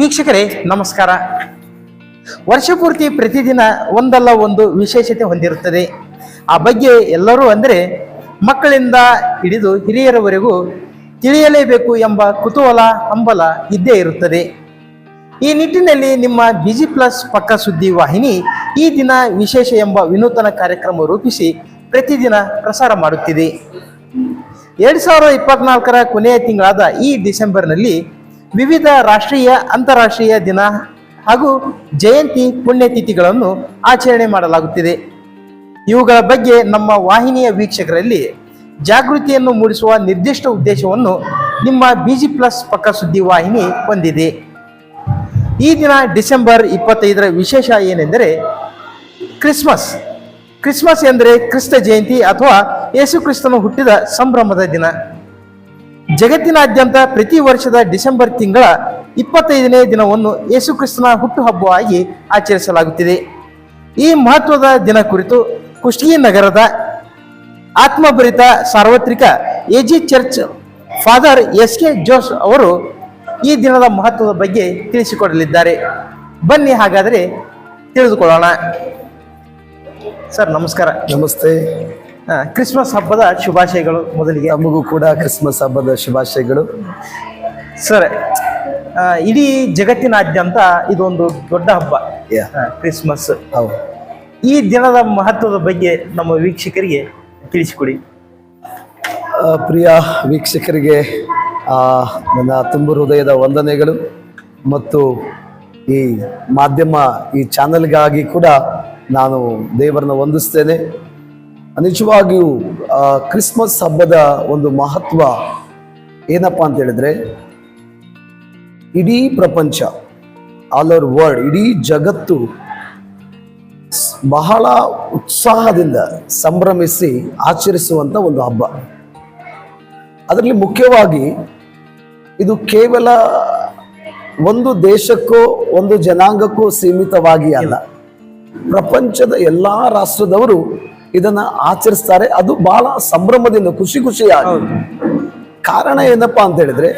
ವೀಕ್ಷಕರೇ, ನಮಸ್ಕಾರ. ವರ್ಷಪೂರ್ತಿ ಪ್ರತಿದಿನ ಒಂದಲ್ಲ ಒಂದು ವಿಶೇಷತೆ ಹೊಂದಿರುತ್ತದೆ. ಆ ಬಗ್ಗೆ ಎಲ್ಲರೂ ಅಂದರೆ ಮಕ್ಕಳಿಂದ ಹಿಡಿದು ಹಿರಿಯರವರೆಗೂ ತಿಳಿಯಲೇಬೇಕು ಎಂಬ ಕುತೂಹಲ, ಹಂಬಲ ಇದ್ದೇ ಇರುತ್ತದೆ. ಈ ನಿಟ್ಟಿನಲ್ಲಿ ನಿಮ್ಮ ಬಿಜಿ ಪ್ಲಸ್ ಪಕ್ಕ ಸುದ್ದಿ ವಾಹಿನಿ ಈ ದಿನ ವಿಶೇಷ ಎಂಬ ವಿನೂತನ ಕಾರ್ಯಕ್ರಮ ರೂಪಿಸಿ ಪ್ರತಿದಿನ ಪ್ರಸಾರ ಮಾಡುತ್ತಿದೆ. ಎರಡು ಸಾವಿರದ ಇಪ್ಪತ್ನಾಲ್ಕರ ಕೊನೆಯ ತಿಂಗಳಾದ ಈ ಡಿಸೆಂಬರ್ನಲ್ಲಿ ವಿವಿಧ ರಾಷ್ಟ್ರೀಯ, ಅಂತಾರಾಷ್ಟ್ರೀಯ ದಿನ ಹಾಗೂ ಜಯಂತಿ ಪುಣ್ಯತಿಥಿಗಳನ್ನು ಆಚರಣೆ ಮಾಡಲಾಗುತ್ತಿದೆ. ಇವುಗಳ ಬಗ್ಗೆ ನಮ್ಮ ವಾಹಿನಿಯ ವೀಕ್ಷಕರಲ್ಲಿ ಜಾಗೃತಿಯನ್ನು ಮೂಡಿಸುವ ನಿರ್ದಿಷ್ಟ ಉದ್ದೇಶವನ್ನು ನಿಮ್ಮ ಬಿಜಿ ಪ್ಲಸ್ ಪಕ್ಕ ಸುದ್ದಿ ವಾಹಿನಿ ಹೊಂದಿದೆ. ಈ ದಿನ ಡಿಸೆಂಬರ್ ಇಪ್ಪತ್ತೈದರ ವಿಶೇಷ ಏನೆಂದರೆ ಕ್ರಿಸ್ಮಸ್. ಕ್ರಿಸ್ಮಸ್ ಎಂದರೆ ಕ್ರಿಸ್ತ ಜಯಂತಿ ಅಥವಾ ಯೇಸು ಕ್ರಿಸ್ತನು ಹುಟ್ಟಿದ ಸಂಭ್ರಮದ ದಿನ. ಜಗತ್ತಿನಾದ್ಯಂತ ಪ್ರತಿ ವರ್ಷದ ಡಿಸೆಂಬರ್ ತಿಂಗಳ ಇಪ್ಪತ್ತೈದನೇ ದಿನವನ್ನು ಯೇಸುಕ್ರಿಸ್ತನ ಹುಟ್ಟುಹಬ್ಬವಾಗಿ ಆಚರಿಸಲಾಗುತ್ತಿದೆ. ಈ ಮಹತ್ವದ ದಿನ ಕುರಿತು ಕುಷ್ಟಗಿ ನಗರದ ಆತ್ಮಭರಿತ ಸಾರ್ವತ್ರಿಕ AG church father S K Jose ಅವರು ಈ ದಿನದ ಮಹತ್ವದ ಬಗ್ಗೆ ತಿಳಿಸಿಕೊಡಲಿದ್ದಾರೆ. ಬನ್ನಿ ಹಾಗಾದರೆ ತಿಳಿದುಕೊಳ್ಳೋಣ. ಸರ್, ನಮಸ್ಕಾರ. ನಮಸ್ತೆ. ಕ್ರಿಸ್ಮಸ್ ಹಬ್ಬದ ಶುಭಾಶಯಗಳು ಮೊದಲಿಗೆ. ನಮಗೂ ಕೂಡ ಕ್ರಿಸ್ಮಸ್ ಹಬ್ಬದ ಶುಭಾಶಯಗಳು. ಸರ್ ಇಡೀ ಜಗತ್ತಿನಾದ್ಯಂತ ಇದೊಂದು ದೊಡ್ಡ ಹಬ್ಬ. ಯಾ ಕ್ರಿಸ್ಮಸ್. ಹೌದು. ಈ ದಿನದ ಮಹತ್ವದ ಬಗ್ಗೆ ನಮ್ಮ ವೀಕ್ಷಕರಿಗೆ ತಿಳಿಸಿಕೊಡಿ. ಪ್ರಿಯ ವೀಕ್ಷಕರಿಗೆ ನನ್ನ ತುಂಬ ಹೃದಯದ ವಂದನೆಗಳು ಮತ್ತು ಈ ಮಾಧ್ಯಮ ಈ ಚಾನಲ್ಗಾಗಿ ಕೂಡ ನಾನು ದೇವರನ್ನ ವಂದಿಸ್ತೇನೆ. ನಿಜವಾಗಿಯೂ ಕ್ರಿಸ್ಮಸ್ ಹಬ್ಬದ ಒಂದು ಮಹತ್ವ ಏನಪ್ಪ ಅಂತ ಹೇಳಿದ್ರೆ, ಇಡೀ ಪ್ರಪಂಚ ಆಲ್ ಓವರ್ ವರ್ಲ್ಡ್ ಇಡೀ ಜಗತ್ತು ಬಹಳ ಉತ್ಸಾಹದಿಂದ ಸಂಭ್ರಮಿಸಿ ಆಚರಿಸುವಂತ ಒಂದು ಹಬ್ಬ. ಅದರಲ್ಲಿ ಮುಖ್ಯವಾಗಿ ಇದು ಕೇವಲ ಒಂದು ದೇಶಕ್ಕೋ, ಒಂದು ಜನಾಂಗಕ್ಕೂ ಸೀಮಿತವಾಗಿ ಅಲ್ಲ. ಪ್ರಪಂಚದ ಎಲ್ಲಾ ರಾಷ್ಟ್ರದವರು ಇದನ್ನ ಆಚರಿಸ್ತಾರೆ. ಅದು ಬಹಳ ಸಂಭ್ರಮದಿಂದ ಖುಷಿ ಖುಷಿಯಾಗಿ. ಕಾರಣ ಏನಪ್ಪಾ ಅಂತ ಹೇಳಿದ್ರೆ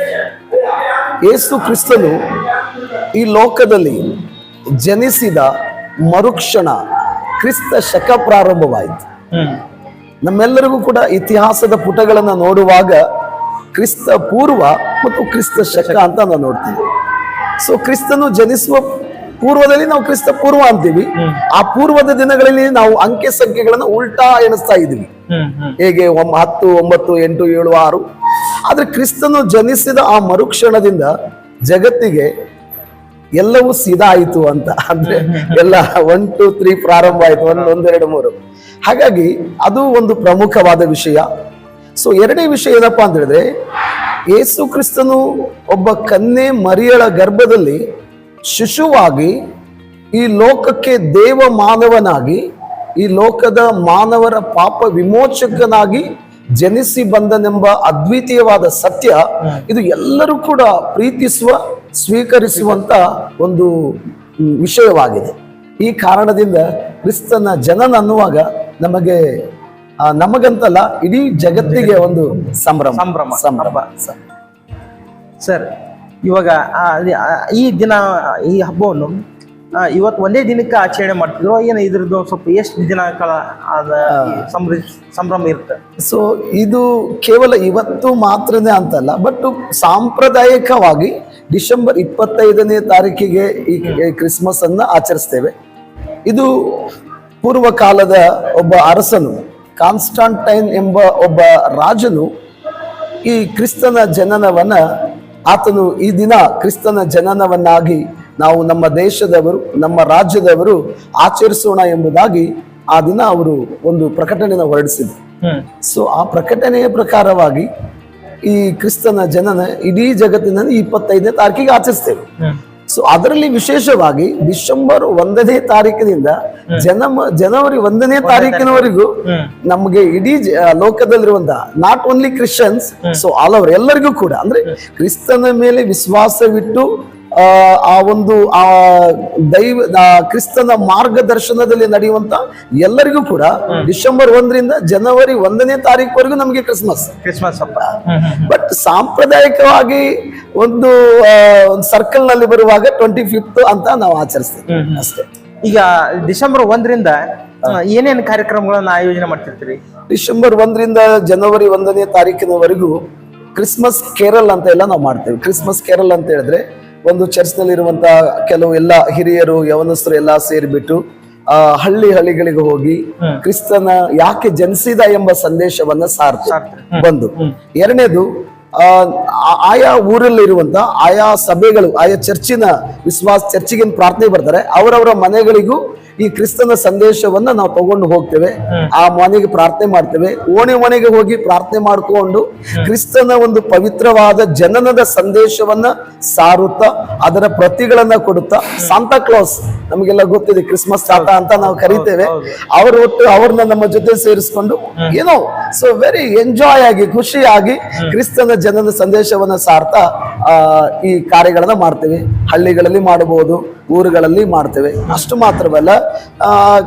ಏಸು ಕ್ರಿಸ್ತನು ಈ ಲೋಕದಲ್ಲಿ ಜನಿಸಿದ ಮರುಕ್ಷಣ ಕ್ರಿಸ್ತ ಶಕ ಪ್ರಾರಂಭವಾಯಿತು. ನಮ್ಮೆಲ್ಲರಿಗೂ ಕೂಡ ಇತಿಹಾಸದ ಪುಟಗಳನ್ನು ನೋಡುವಾಗ ಕ್ರಿಸ್ತ ಪೂರ್ವ ಮತ್ತು ಕ್ರಿಸ್ತ ಶಕ ಅಂತ ನಾವು ನೋಡ್ತೀವಿ. ಸೊ ಕ್ರಿಸ್ತನು ಜನಿಸುವ ಪೂರ್ವದಲ್ಲಿ ನಾವು ಕ್ರಿಸ್ತ ಪೂರ್ವ ಅಂತೀವಿ. ಆ ಪೂರ್ವದ ದಿನಗಳಲ್ಲಿ ನಾವು ಅಂಕೆ ಸಂಖ್ಯೆಗಳನ್ನು ಉಲ್ಟಾ ಎಣಿಸ್ತಾ ಇದ್ದೀವಿ. ಹೇಗೆ ಹತ್ತು ಒಂಬತ್ತು ಎಂಟು ಏಳು ಆರು. ಆದ್ರೆ ಕ್ರಿಸ್ತನು ಜನಿಸಿದ ಆ ಮರುಕ್ಷಣದಿಂದ ಜಗತ್ತಿಗೆ ಎಲ್ಲವೂ ಸೀದಾ ಆಯಿತು ಅಂತ. ಅಂದ್ರೆ ಎಲ್ಲ ಒನ್ ಟು ತ್ರೀ ಪ್ರಾರಂಭ ಆಯ್ತು. ಒಂದು ಒಂದೆರಡು ಮೂರು. ಹಾಗಾಗಿ ಅದು ಒಂದು ಪ್ರಮುಖವಾದ ವಿಷಯ. ಸೊ ಎರಡನೇ ವಿಷಯ ಏನಪ್ಪಾ ಅಂತ ಹೇಳಿದ್ರೆ ಯೇಸು ಕ್ರಿಸ್ತನು ಒಬ್ಬ ಕನ್ನೆ ಮರಿಯಳ ಗರ್ಭದಲ್ಲಿ ಶಿಶುವಾಗಿ ಈ ಲೋಕಕ್ಕೆ ದೇವ ಮಾನವನಾಗಿ ಈ ಲೋಕದ ಮಾನವರ ಪಾಪ ವಿಮೋಚಕನಾಗಿ ಜನಿಸಿ ಬಂದನೆಂಬ ಅದ್ವಿತೀಯವಾದ ಸತ್ಯ ಇದು ಎಲ್ಲರೂ ಕೂಡ ಪ್ರೀತಿಸುವ ಸ್ವೀಕರಿಸುವಂತ ಒಂದು ವಿಷಯವಾಗಿದೆ. ಈ ಕಾರಣದಿಂದ ಕ್ರಿಸ್ತನ ಜನನ ಅನ್ನುವಾಗ ನಮಗೆ ನಮಗಂತಲ್ಲ ಇಡೀ ಜಗತ್ತಿಗೆ ಒಂದು ಸಂಭ್ರಮ. ಸಂಭ್ರಮ, ಸಂಭ್ರಮ. ಸರ್ ಇವಾಗ ಈ ದಿನ ಈ ಹಬ್ಬವನ್ನು ಇವತ್ತು ಒಂದೇ ದಿನಕ್ಕೆ ಆಚರಣೆ ಮಾಡ್ತಿದ್ರು. ಏನು ಇದ್ರದ್ದು ಸ್ವಲ್ಪ ಎಷ್ಟು ದಿನ ಕಾಲ ಸಂಭ್ರ ಸಂಭ್ರಮ ಇರುತ್ತೆ? ಸೊ ಇದು ಕೇವಲ ಇವತ್ತು ಮಾತ್ರನೇ ಅಂತಲ್ಲ ಬಟ್ ಸಾಂಪ್ರದಾಯಿಕವಾಗಿ ಡಿಸೆಂಬರ್ ಇಪ್ಪತ್ತೈದನೇ ತಾರೀಕಿಗೆ ಈ ಈ ಕ್ರಿಸ್ಮಸ್ ಅನ್ನ ಆಚರಿಸ್ತೇವೆ. ಇದು ಪೂರ್ವ ಕಾಲದ ಒಬ್ಬ ಅರಸನು ಕಾನ್ಸ್ಟಾಂಟೈನ್ ಎಂಬ ಒಬ್ಬ ರಾಜನು ಈ ಕ್ರಿಸ್ತನ ಜನನವನ್ನ ಆತನು ಈ ದಿನ ಕ್ರಿಸ್ತನ ಜನನವನ್ನಾಗಿ ನಾವು ನಮ್ಮ ದೇಶದವರು ನಮ್ಮ ರಾಜ್ಯದವರು ಆಚರಿಸೋಣ ಎಂಬುದಾಗಿ ಆ ದಿನ ಅವರು ಒಂದು ಪ್ರಕಟಣೆಯನ್ನು ಹೊರಡಿಸಿದರು. ಸೊ ಆ ಪ್ರಕಟಣೆಯ ಪ್ರಕಾರವಾಗಿ ಈ ಕ್ರಿಸ್ತನ ಜನನ ಇಡೀ ಜಗತ್ತಿನಲ್ಲಿ ಇಪ್ಪತ್ತೈದನೇ ತಾರೀಕಿಗೆ ಆಚರಿಸ್ತೇವೆ. ಸೊ ಅದರಲ್ಲಿ ವಿಶೇಷವಾಗಿ ಡಿಸೆಂಬರ್ ಒಂದನೇ ತಾರೀಕಿನಿಂದ ಜನಮ ಜನವರಿ ಒಂದನೇ ತಾರೀಕಿನವರೆಗೂ ನಮ್ಗೆ ಇಡೀ ಲೋಕದಲ್ಲಿರುವಂತಹ not only Christians so all our ಎಲ್ಲರಿಗೂ ಕೂಡ ಅಂದ್ರೆ ಕ್ರಿಸ್ತನ ಮೇಲೆ ವಿಶ್ವಾಸವಿಟ್ಟು ಆ, ಒಂದು ಆ ದೈವ ಕ್ರಿಸ್ತನ ಮಾರ್ಗದರ್ಶನದಲ್ಲಿ ನಡೆಯುವಂತ ಎಲ್ಲರಿಗೂ ಕೂಡ ಡಿಸೆಂಬರ್ ಒಂದರಿಂದ ಜನವರಿ ಒಂದನೇ ತಾರೀಕುವರೆಗೂ ನಮಗೆ ಕ್ರಿಸ್ಮಸ್. ಕ್ರಿಸ್ಮಸ್ ಹಬ್ಬ. ಬಟ್ ಸಾಂಪ್ರದಾಯಿಕವಾಗಿ ಒಂದು ಒಂದು ಸರ್ಕಲ್ನಲ್ಲಿ ಬರುವಾಗ ಟ್ವೆಂಟಿ ಫಿಫ್ತ್ ಅಂತ ನಾವು ಆಚರಿಸ್ತೀವಿ. ಅಷ್ಟೇ. ಈಗ ಡಿಸೆಂಬರ್ ಒಂದರಿಂದ ಏನೇನು ಕಾರ್ಯಕ್ರಮಗಳನ್ನ ಆಯೋಜನೆ ಮಾಡ್ತಿರ್ತೀರಿ? ಡಿಸೆಂಬರ್ ಒಂದರಿಂದ ಜನವರಿ ಒಂದನೇ ತಾರೀಕಿನವರೆಗೂ ಕ್ರಿಸ್ಮಸ್ ಕೇರಲ್ ಅಂತ ಎಲ್ಲ ನಾವು ಮಾಡ್ತೇವೆ. ಕ್ರಿಸ್ಮಸ್ ಕೇರಲ್ ಅಂತ ಹೇಳಿದ್ರೆ ಒಂದು ಚರ್ಚ್ನಲ್ಲಿ ಇರುವಂತ ಕೆಲವು ಎಲ್ಲ ಹಿರಿಯರು ಯವನಸ್ಥರು ಎಲ್ಲ ಸೇರಿಬಿಟ್ಟು ಆ ಹಳ್ಳಿ ಹಳ್ಳಿಗಳಿಗೆ ಹೋಗಿ ಕ್ರಿಸ್ತನ ಯಾಕೆ ಜನಿಸಿದ ಎಂಬ ಸಂದೇಶವನ್ನ ಸಾರ್ ಬಂದು. ಎರಡನೇದು ಆ, ಆ- ಆಯಾ ಊರಲ್ಲಿರುವಂತ ಆಯಾ ಸಭೆಗಳು ಆಯಾ ಚರ್ಚಿನ ವಿಶ್ವಾಸ ಚರ್ಚಿಗೆ ಪ್ರಾರ್ಥನೆ ಬರ್ತಾರೆ. ಅವರವರ ಮನೆಗಳಿಗೂ ಈ ಕ್ರಿಸ್ತನ ಸಂದೇಶವನ್ನ ನಾವು ತಗೊಂಡು ಹೋಗ್ತೇವೆ. ಆ ಮನೆಗೆ ಪ್ರಾರ್ಥನೆ ಮಾಡ್ತೇವೆ. ಓಣಿ ಮನೆಗೆ ಹೋಗಿ ಪ್ರಾರ್ಥನೆ ಮಾಡ್ಕೊಂಡು ಕ್ರಿಸ್ತನ ಒಂದು ಪವಿತ್ರವಾದ ಜನನದ ಸಂದೇಶವನ್ನ ಸಾರುತ್ತಾ ಅದರ ಪ್ರತಿಗಳನ್ನ ಕೊಡುತ್ತಾ ಸಾಂತಾ ಕ್ಲಾಸ್ ನಮಗೆಲ್ಲ ಗೊತ್ತಿದೆ ಕ್ರಿಸ್ಮಸ್ ತಾತ ಅಂತ ನಾವು ಕರಿತೇವೆ. ಅವರು ಒಟ್ಟು ಅವ್ರನ್ನ ನಮ್ಮ ಜೊತೆ ಸೇರಿಸ್ಕೊಂಡು ಏನೋ ಸೊ ವೆರಿ ಎಂಜಾಯ್ ಆಗಿ ಖುಷಿಯಾಗಿ ಕ್ರಿಸ್ತನ ಜನನ ಸಂದೇಶವನ್ನ ಸಾರ್ತಾ ಆ, ಈ ಕಾರ್ಯಗಳನ್ನ ಮಾಡ್ತೇವೆ. ಹಳ್ಳಿಗಳಲ್ಲಿ ಮಾಡಬಹುದು ಊರುಗಳಲ್ಲಿ ಮಾಡ್ತೇವೆ. ಅಷ್ಟು ಮಾತ್ರವಲ್ಲ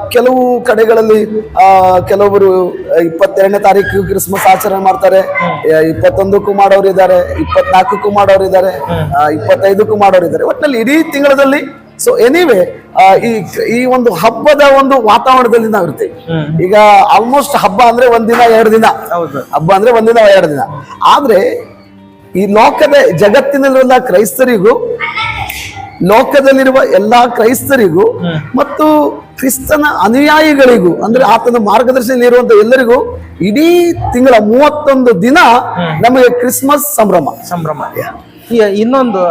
ಕೆಲವು ಕಡೆಗಳಲ್ಲಿ ಆ, ಕೆಲವರು ಇಪ್ಪತ್ತೆರಡನೇ ತಾರೀಕು ಕ್ರಿಸ್ಮಸ್ ಆಚರಣೆ ಮಾಡ್ತಾರೆ. ಇಪ್ಪತ್ತೊಂದಕ್ಕೂ ಮಾಡೋರು ಇದ್ದಾರೆ ಇಪ್ಪತ್ನಾಲ್ಕಕ್ಕೂ ಮಾಡೋರು ಇದ್ದಾರೆ ಇಪ್ಪತ್ತೈದಕ್ಕೂ ಮಾಡೋರು ಇದ್ದಾರೆ. ಒಟ್ಟಿನಲ್ಲಿ ಇಡೀ ತಿಂಗಳಲ್ಲಿ ಸೊ ಎನಿವೆ ಈ ಈ ಒಂದು ಹಬ್ಬದ ಒಂದು ವಾತಾವರಣದಲ್ಲಿ ನಾವು ಇರ್ತೀವಿ. ಈಗ ಆಲ್ಮೋಸ್ಟ್ ಹಬ್ಬ ಅಂದ್ರೆ ಒಂದಿನ ಎರಡು ದಿನ. ಹಬ್ಬ ಅಂದ್ರೆ ಒಂದಿನ ಎರಡು ದಿನ. ಆದ್ರೆ ಈ ಲೋಕದ ಜಗತ್ತಿನಲ್ಲಿರುವ ಕ್ರೈಸ್ತರಿಗೂ ಲೋಕದಲ್ಲಿರುವ ಎಲ್ಲಾ ಕ್ರೈಸ್ತರಿಗೂ ಮತ್ತು ಕ್ರಿಸ್ತನ ಅನುಯಾಯಿಗಳಿಗೂ ಅಂದ್ರೆ ಆತನ ಮಾರ್ಗದರ್ಶನ ಇರುವಂತ ಎಲ್ಲರಿಗೂ ಇಡೀ ತಿಂಗಳ ಮೂವತ್ತೊಂದು ದಿನ ನಮಗೆ ಕ್ರಿಸ್ಮಸ್ ಸಂಭ್ರಮ. ಸಂಭ್ರಮ. ಇನ್ನೊಂದು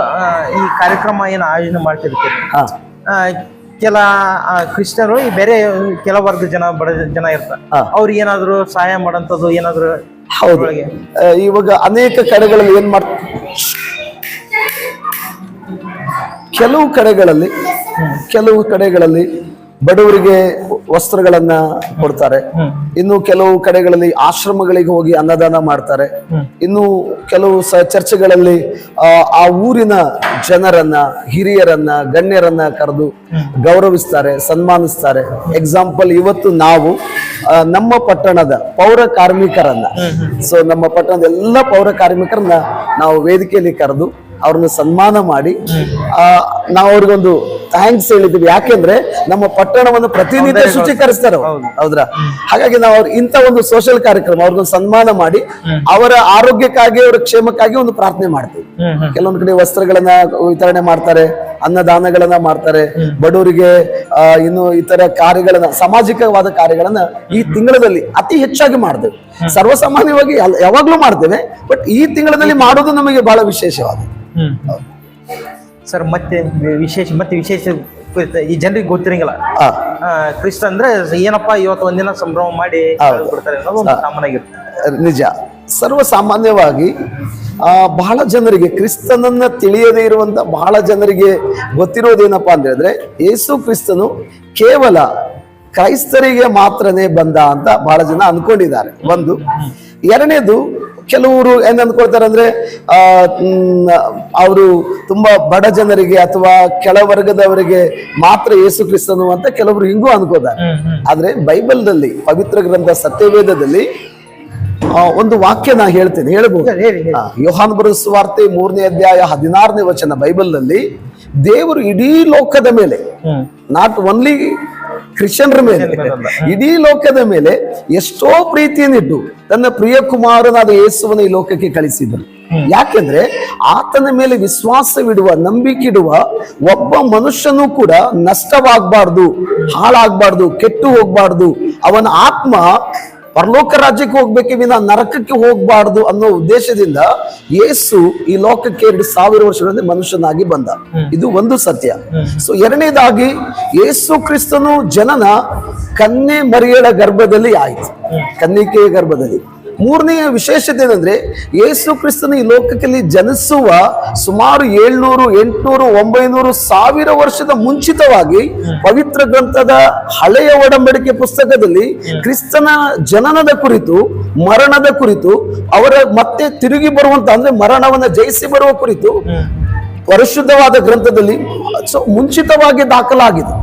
ಈ ಕಾರ್ಯಕ್ರಮ ಏನು ಆಯೋಜನೆ ಮಾಡ್ತಿರ್ತೀರಿ ಆ, ಕೆಲ ಕ್ರಿಶ್ಚಿಯರು ಈ ಬೇರೆ ಕೆಲ ವರ್ಗ ಜನ ಬಡ ಜನ ಇರ್ತಾರೆ. ಅವ್ರಿಗೆ ಏನಾದ್ರು ಸಹಾಯ ಮಾಡೋಂಥದ್ದು ಏನಾದ್ರು ಹೌದು? ಇವಾಗ ಅನೇಕ ಕಡೆಗಳಲ್ಲಿ ಏನ್ ಮಾಡ್ ಕೆಲವು ಕಡೆಗಳಲ್ಲಿ ಕೆಲವು ಕಡೆಗಳಲ್ಲಿ ಬಡವರಿಗೆ ವಸ್ತ್ರಗಳನ್ನ ಕೊಡ್ತಾರೆ. ಇನ್ನು ಕೆಲವು ಕಡೆಗಳಲ್ಲಿ ಆಶ್ರಮಗಳಿಗೆ ಹೋಗಿ ಅನ್ನದಾನ ಮಾಡ್ತಾರೆ. ಇನ್ನು ಕೆಲವು ಸ ಚರ್ಚೆಗಳಲ್ಲಿ ಆ, ಊರಿನ ಜನರನ್ನ ಹಿರಿಯರನ್ನ ಗಣ್ಯರನ್ನ ಕರೆದು ಗೌರವಿಸ್ತಾರೆ ಸನ್ಮಾನಿಸ್ತಾರೆ. ಎಕ್ಸಾಂಪಲ್ ಇವತ್ತು ನಾವು ನಮ್ಮ ಪಟ್ಟಣದ ಪೌರ ಕಾರ್ಮಿಕರನ್ನ ಸೊ ನಮ್ಮ ಪಟ್ಟಣದ ಎಲ್ಲ ಪೌರ ಕಾರ್ಮಿಕರನ್ನ ನಾವು ವೇದಿಕೆಯಲ್ಲಿ ಕರೆದು ಅವ್ರನ್ನ ಸನ್ಮಾನ ಮಾಡಿ ಆ, ನಾವು ಅವ್ರಿಗೊಂದು ಥ್ಯಾಂಕ್ಸ್ ಹೇಳಿದ್ವಿ. ಯಾಕೆಂದ್ರೆ ನಮ್ಮ ಪಟ್ಟಣವನ್ನು ಪ್ರತಿನಿತ್ಯ ಶುಚೀಕರಿಸ್ತಾರೆ. ಹೌದ್ರಾ? ಹಾಗಾಗಿ ನಾವು ಅವ್ರ ಇಂಥ ಒಂದು ಸೋಷಿಯಲ್ ಕಾರ್ಯಕ್ರಮ ಅವ್ರಿಗೊಂದು ಸನ್ಮಾನ ಮಾಡಿ ಅವರ ಆರೋಗ್ಯಕ್ಕಾಗಿ ಅವರ ಕ್ಷೇಮಕ್ಕಾಗಿ ಒಂದು ಪ್ರಾರ್ಥನೆ ಮಾಡ್ತೀವಿ. ಕೆಲವೊಂದು ಕಡೆ ವಸ್ತ್ರಗಳನ್ನ ವಿತರಣೆ ಮಾಡ್ತಾರೆ ಅನ್ನದಾನಗಳನ್ನ ಮಾಡ್ತಾರೆ. ಬಡವರಿಗೆ ಇನ್ನು ಇತರ ಕಾರ್ಯಗಳನ್ನ ಸಾಮಾಜಿಕವಾದ ಕಾರ್ಯಗಳನ್ನ ಈ ತಿಂಗಳಲ್ಲಿ ಅತಿ ಹೆಚ್ಚಾಗಿ ಮಾಡ್ತೇವೆ. ಸರ್ವಸಾಮಾನ್ಯವಾಗಿ ಯಾವಾಗ್ಲೂ ಮಾಡ್ತೇವೆ ಬಟ್ ಈ ತಿಂಗಳಲ್ಲಿ ಮಾಡೋದು ನಮಗೆ ಬಹಳ ವಿಶೇಷವಾದ ಸರ್ ಮತ್ತೆ ವಿಶೇಷ ಮತ್ತೆ ವಿಶೇಷ ಕುರಿತ ಈ ಜನರಿಗೆ ಗೊತ್ತಿರಂಗಿಲ್ಲ. ಆ, ಆ, ಕ್ರಿಸ್ತ ಅಂದ್ರೆ ಏನಪ್ಪ ಇವತ್ತು ಒಂದಿನ ಸಂಭ್ರಮ ಮಾಡಿ ನಿಜ ಅನ್ನೋದು ಒಂದು ಕಾಮನ್ ಆಗಿರುತ್ತೆ ನಿಜ. ಸರ್ವಸಾಮಾನ್ಯವಾಗಿ ಆ, ಬಹಳ ಜನರಿಗೆ ಕ್ರಿಸ್ತನನ್ನ ತಿಳಿಯದೇ ಇರುವಂತ ಬಹಳ ಜನರಿಗೆ ಗೊತ್ತಿರೋದೇನಪ್ಪ ಅಂತ ಹೇಳಿದ್ರೆ ಯೇಸು ಕ್ರಿಸ್ತನು ಕೇವಲ ಕ್ರೈಸ್ತರಿಗೆ ಮಾತ್ರನೇ ಬಂದ ಅಂತ ಬಹಳ ಜನ ಅನ್ಕೊಂಡಿದ್ದಾರೆ. ಒಂದು ಎರಡನೇದು ಕೆಲವರು ಏನ್ ಅಂದ್ಕೊಳ್ತಾರೆ ಅಂದ್ರೆ ಅವರು ತುಂಬಾ ಬಡ ಜನರಿಗೆ ಅಥವಾ ಕೆಳವರ್ಗದವರಿಗೆ ಮಾತ್ರ ಯೇಸು ಕ್ರಿಸ್ತನು ಅಂತ ಕೆಲವರು ಹಿಂಗೂ ಅನ್ಕೋತಾರೆ. ಆದ್ರೆ ಬೈಬಲ್ನಲ್ಲಿ ಪವಿತ್ರ ಗ್ರಂಥ ಸತ್ಯವೇದದಲ್ಲಿ ಒಂದು ವಾಕ್ಯ ನಾ ಹೇಳ್ತೇನೆ ಹೇಳಬಹುದು ಯೋಹಾನ್ ಬರೆದ ಸುವಾರ್ತೆ ಮೂರನೇ ಅಧ್ಯಾಯ ಹದಿನಾರನೇ ವಚನ ಬೈಬಲ್ನಲ್ಲಿ ದೇವರು ಇಡೀ ಲೋಕದ ಮೇಲೆ ನಾಟ್ ಓನ್ಲಿ ಕ್ರಿಶ್ಚಿಯನ್ರ ಮೇಲೆ. ಇಡೀ ಲೋಕದ ಮೇಲೆ ಎಷ್ಟೋ ಪ್ರೀತಿಯನ್ನಿಟ್ಟು ತನ್ನ ಪ್ರಿಯ ಕುಮಾರನಾದ ಯೇಸುವನ ಈ ಲೋಕಕ್ಕೆ ಕಳಿಸಿದ್ರು. ಯಾಕೆಂದ್ರೆ ಆತನ ಮೇಲೆ ವಿಶ್ವಾಸವಿಡುವ ನಂಬಿಕೆಡುವ ಒಬ್ಬ ಮನುಷ್ಯನೂ ಕೂಡ ನಷ್ಟವಾಗಬಾರ್ದು ಹಾಳಾಗಬಾರ್ದು ಕೆಟ್ಟು ಹೋಗ್ಬಾರ್ದು. ಅವನ ಆತ್ಮ ಪರಲೋಕ ರಾಜ್ಯಕ್ಕೆ ಹೋಗ್ಬೇಕೆ ವಿನ ನರಕಕ್ಕೆ ಹೋಗ್ಬಾರ್ದು ಅನ್ನೋ ಉದ್ದೇಶದಿಂದ ಯೇಸು ಈ ಲೋಕಕ್ಕೆ ಎರಡು ಸಾವಿರ ವರ್ಷಗಳಿಂದ ಮನುಷ್ಯನಾಗಿ ಬಂದ. ಇದು ಒಂದು ಸತ್ಯ. ಸೊ ಎರಡನೇದಾಗಿ ಯೇಸು ಕ್ರಿಸ್ತನು ಜನನ ಕನ್ನೆ ಮರಿಯಳ ಗರ್ಭದಲ್ಲಿ ಆಯಿತು. ಕನ್ನಿಕೆಯ ಗರ್ಭದಲ್ಲಿ. ಮೂರನೆಯ ವಿಶೇಷತೆ ಏನಂದ್ರೆ ಯೇಸು ಕ್ರಿಸ್ತನ ಈ ಲೋಕದಲ್ಲಿ ಜನಿಸುವ ಸುಮಾರು ಏಳ್ನೂರು ಎಂಟುನೂರು ಒಂಬೈನೂರು ಸಾವಿರ ವರ್ಷದ ಮುಂಚಿತವಾಗಿ ಪವಿತ್ರ ಗ್ರಂಥದ ಹಳೆಯ ಒಡಂಬಡಿಕೆ ಪುಸ್ತಕದಲ್ಲಿ ಕ್ರಿಸ್ತನ ಜನನದ ಕುರಿತು ಮರಣದ ಕುರಿತು ಅವರ ಮತ್ತೆ ತಿರುಗಿ ಬರುವಂತ ಅಂದ್ರೆ ಮರಣವನ್ನ ಜಯಿಸಿ ಬರುವ ಕುರಿತು ಪರಿಶುದ್ಧವಾದ ಗ್ರಂಥದಲ್ಲಿ ಸೊ ಮುಂಚಿತವಾಗಿ ದಾಖಲಾಗಿದೆ.